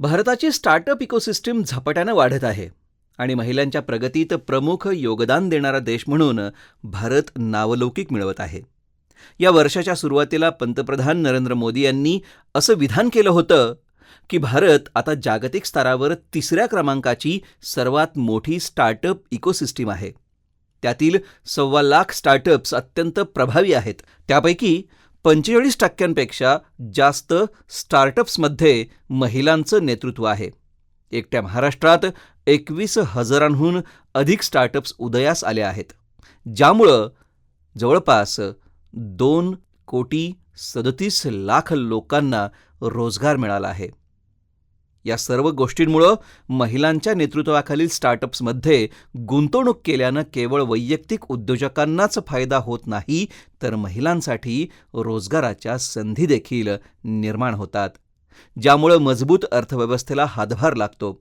भारताची startup ecosystem झपाट्यानं वाढत आहे आणि महिलांच्या प्रगतीत प्रमुख योगदान देणारा देश म्हणून भारत नावलौकिक मिळवत आहे. या वर्षाच्या सुरुवातीला पंतप्रधान नरेंद्र मोदी यांनी असं विधान केलं होतं की भारत आता जागतिक स्तरावर तिसऱ्या क्रमांकाची सर्वात मोठी स्टार्टअप इकोसिस्टीम आहे. त्यातील सव्वा लाख स्टार्टअप्स अत्यंत प्रभावी आहेत. त्यापैकी पंचेचाळीस टक्क्यांपेक्षा जास्त स्टार्टअप्समध्ये महिलांचं नेतृत्व आहे. एकट्या महाराष्ट्रात एकवीस हजारांहून अधिक स्टार्टअप्स उदयास आले आहेत. ज्यामुळं जवळपास दोन कोटी सदतीस लाख लोकांना रोजगार मिळाला आहे. या सर्व गोष्टींमुळं महिलांच्या नेतृत्वाखालील स्टार्टअप्समध्ये गुंतवणूक केल्यानं केवळ वैयक्तिक उद्योजकांनाच फायदा होत नाही तर महिलांसाठी रोजगाराच्या संधी देखील निर्माण होतात ज्यामुळं मजबूत अर्थव्यवस्थेला हातभार लागतो.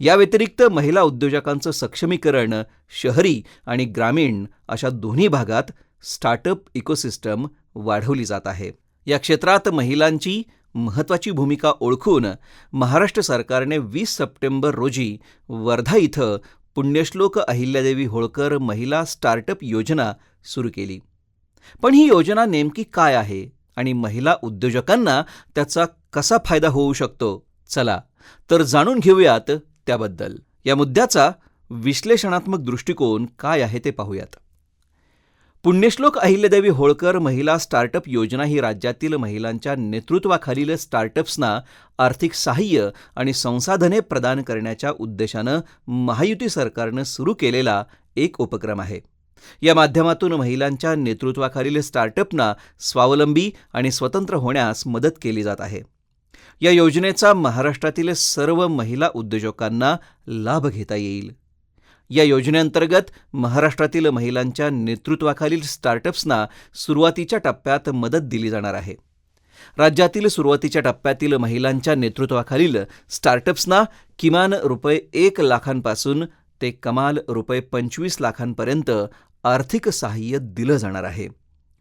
या व्यतिरिक्त महिला उद्योजकांचं सक्षमीकरण शहरी आणि ग्रामीण अशा दोन्ही भागात स्टार्टअप इकोसिस्टम वाढवली जात आहे. या क्षेत्रात महिलांची महत्त्वाची भूमिका ओळखून महाराष्ट्र सरकारने वीस सप्टेंबर रोजी वर्धा इथं पुण्यश्लोक अहिल्यादेवी होळकर महिला स्टार्टअप योजना सुरू केली. पण ही योजना नेमकी काय आहे आणि महिला उद्योजकांना त्याचा कसा फायदा होऊ शकतो? चला तर जाणून घेऊयात त्याबद्दल. या मुद्द्याचा विश्लेषणात्मक दृष्टिकोन काय आहे ते पाहूयात. पुण्यश्लोक अहिल्यादेवी होळकर महिला स्टार्टअप योजना ही राज्यातील महिलांच्या नेतृत्वाखालील स्टार्टअप्सना आर्थिक सहाय्य आणि संसाधने प्रदान करण्याच्या उद्देशानं महायुती सरकारनं सुरू केलेला एक उपक्रम आहे. या माध्यमातून महिलांच्या नेतृत्वाखालील स्टार्टअपना स्वावलंबी आणि स्वतंत्र होण्यास मदत केली जात आहे. या योजनेचा महाराष्ट्रातील सर्व महिला उद्योजकांना लाभ घेता येईल. या योजनेअंतर्गत महाराष्ट्रातील महिलांच्या नेतृत्वाखालील स्टार्टअप्सना सुरुवातीच्या टप्प्यात मदत दिली जाणार आहे. राज्यातील सुरुवातीच्या टप्प्यातील महिलांच्या नेतृत्वाखालील स्टार्टअप्सना किमान रुपये एक लाखांपासून ते कमाल रुपये पंचवीस लाखांपर्यंत आर्थिक सहाय्य दिलं जाणार आहे.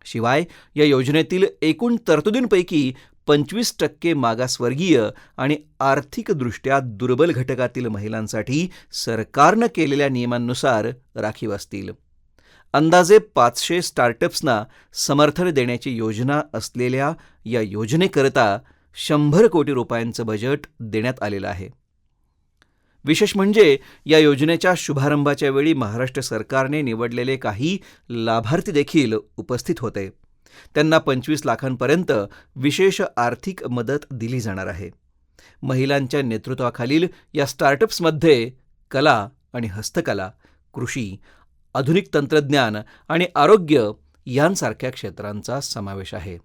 शिवाय या योजनेतील एकूण तरतुदींपैकी पंचवीस टक्के मागासवर्गीय आणि आर्थिकदृष्ट्या दुर्बल घटकातील महिलांसाठी सरकारनं केलेल्या नियमांनुसार राखीव असतील. अंदाजे पाचशे स्टार्टअप्सना समर्थन देण्याची योजना असलेल्या या योजनेकरता शंभर कोटी रुपयांचं बजेट देण्यात आलेलं आहे. विशेष म्हणजे या योजनेच्या शुभारंभाच्या वेळी महाराष्ट्र सरकारने निवडलेले काही लाभार्थी देखील उपस्थित होते. त्यांना पंचवीस लाखांपर्यंत विशेष आर्थिक मदत दिली जाणार आहे. महिलांच्या नेतृत्वाखालील या स्टार्टअप्समध्ये कला आणि हस्तकला कृषी आधुनिक तंत्रज्ञान आणि आरोग्य यांसारख्या क्षेत्रांचा समावेश आहे.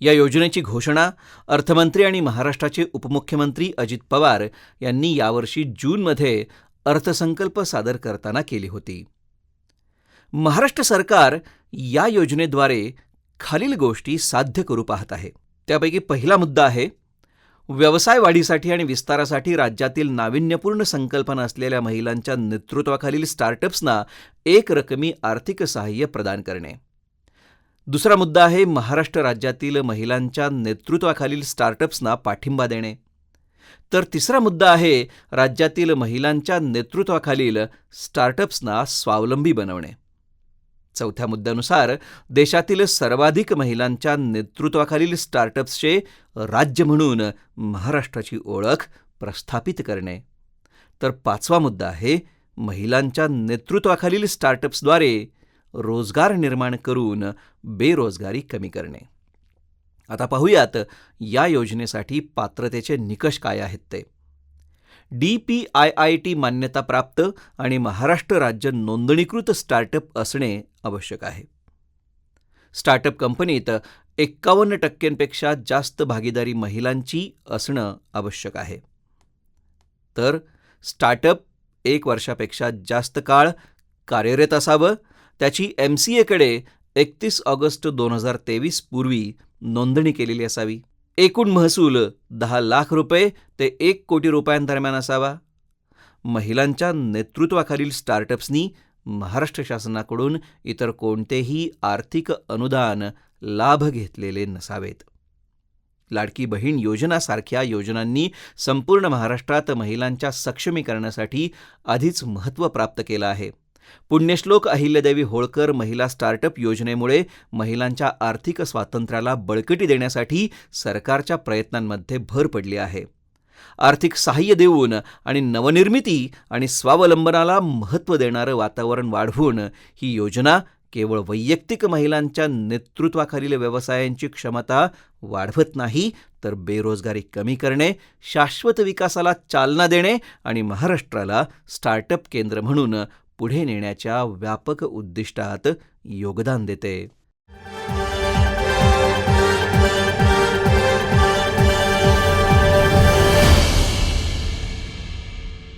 या योजनेची घोषणा अर्थमंत्री आणि महाराष्ट्राचे उपमुख्यमंत्री अजित पवार यांनी यावर्षी जूनमध्ये अर्थसंकल्प सादर करताना केली होती. महाराष्ट्र सरकार या योजनेद्वारे खालील गोष्टी साध्य करू पाहत आहे. त्यापैकी पहिला मुद्दा आहे व्यवसाय वाढीसाठी आणि विस्तारासाठी राज्यातील नाविन्यपूर्ण संकल्पना असलेल्या महिलांच्या नेतृत्वाखालील स्टार्टअप्सना एक रकमी आर्थिक सहाय्य प्रदान करणे. दुसरा मुद्दा आहे महाराष्ट्र राज्यातील महिलांच्या नेतृत्वाखालील स्टार्टअप्सना पाठिंबा देणे. तर तिसरा मुद्दा आहे राज्यातील महिलांच्या नेतृत्वाखालील स्टार्टअप्सना स्वावलंबी बनवणे. चौथ्या मुद्द्यानुसार देशातील सर्वाधिक महिलांच्या नेतृत्वाखालील स्टार्टअप्सचे राज्य म्हणून महाराष्ट्राची ओळख प्रस्थापित करणे. तर पाचवा मुद्दा आहे महिलांच्या नेतृत्वाखालील स्टार्टअप्सद्वारे रोजगार निर्माण करून बेरोजगारी कमी करणे. आता पाहूयात या योजनेसाठी पात्रतेचे निकष काय आहेत ते. D P I I T मान्यताप्राप्त आणि महाराष्ट्र राज्य नोंदणीकृत स्टार्टअप असणे आवश्यक आहे. स्टार्टअप कंपनीत एक्कावन्न टक्क्यांपेक्षा जास्त भागीदारी महिलांची असणं आवश्यक आहे. तर स्टार्टअप एक वर्षापेक्षा जास्त काळ कार्यरत असावं त्याची एम सी एकडे एकतीस ऑगस्ट दोन हजार तेवीस पूर्वी नोंदणी केलेली असावी. एकूण महसूल दहा लाख रुपये ते एक कोटी रुपयांदरम्यान असावा. महिलांच्या नेतृत्वाखालील स्टार्टअप्सनी महाराष्ट्र शासनाकडून इतर कोणतेही आर्थिक अनुदान लाभ घेतलेले नसावेत. लाडकी बहीण योजनासारख्या योजनांनी संपूर्ण महाराष्ट्रात महिलांच्या सक्षमीकरणासाठी आधीच महत्त्व प्राप्त केलं आहे. पुण्यश्लोक अहिल्यादेवी होळकर महिला स्टार्टअप योजनेमुळे महिलांच्या आर्थिक स्वातंत्र्याला बळकटी देण्यासाठी सरकारच्या प्रयत्नांमध्ये भर पडली आहे. आर्थिक सहाय्य देऊन आणि नवनिर्मिती आणि स्वावलंबनाला महत्त्व देणारं वातावरण वाढवून ही योजना केवळ वैयक्तिक महिलांच्या नेतृत्वाखालील व्यवसायांची क्षमता वाढवत नाही तर बेरोजगारी कमी करणे शाश्वत विकासाला चालना देणे आणि महाराष्ट्राला स्टार्टअप केंद्र म्हणून पुढे नेण्याच्या व्यापक उद्दिष्टात योगदान देते.